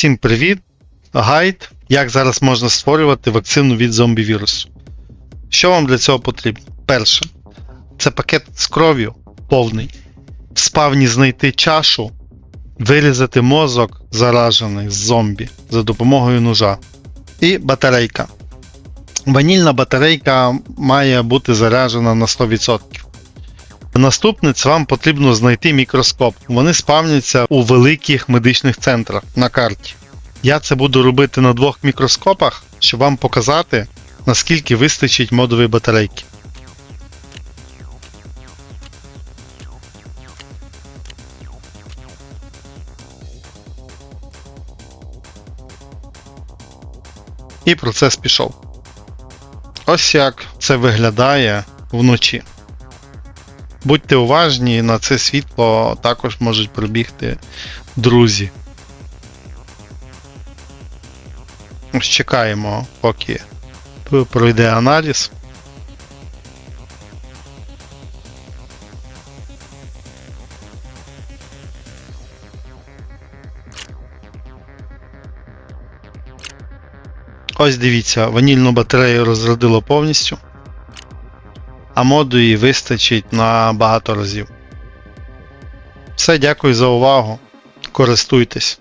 Всім привіт! Гайд, як зараз можна створювати вакцину від зомбі-вірусу. Що вам для цього потрібно? Перше, це пакет з кров'ю повний. В спавні знайти чашу, вирізати мозок заражений з зомбі за допомогою ножа. І батарейка. Ванільна батарейка має бути заряджена на 100%. Наступне це вам потрібно знайти мікроскоп. Вони спавняться у великих медичних центрах на карті. Я це буду робити на двох мікроскопах, щоб вам показати, наскільки вистачить модової батарейки. І процес пішов. Ось як це виглядає вночі. Будьте уважні, на це світло також можуть прибігти друзі. Чекаємо, поки пройде аналіз. Ось дивіться, ванільну батарею розрядило повністю, а моду її вистачить на багато разів. Все, дякую за увагу. Користуйтесь.